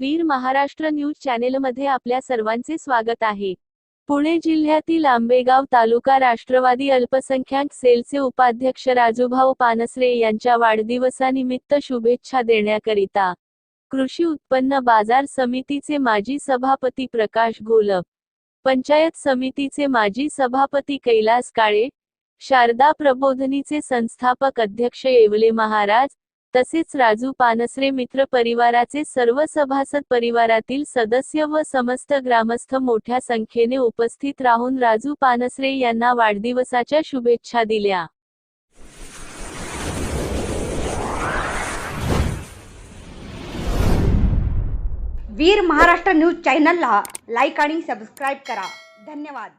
वीर Maharashtra news चॅनेलमध्ये आपल्या सर्वांचे स्वागत आहे. पुणे जिल्ह्यातील आंबेगाव तालुका राष्ट्रवादी अल्पसंख्याक सेलचे उपाध्यक्ष राजूभाऊ पानसरे यांच्या वाढदिवसानिमित्त शुभेच्छा देण्याकरिता कृषी उत्पन्न बाजार समितीचे माजी सभापती प्रकाश घोलप पंचायत समितीचे माजी सभापती कैलास काळे शारदा प्रबोधनीचे संस्थापक अध्यक्ष येवले महाराज तसेच राजू पानसरे मित्र परिवाराचे सर्व सभासद परिवारातील सदस्य व समस्त ग्रामस्थ मोठ्या संख्येने उपस्थित राहून राजू पानसरे यांना वाढदिवसाच्या शुभेच्छा दिल्या. वीर महाराष्ट्र न्यूज चॅनलला लाईक आणि सबस्क्राईब करा. धन्यवाद.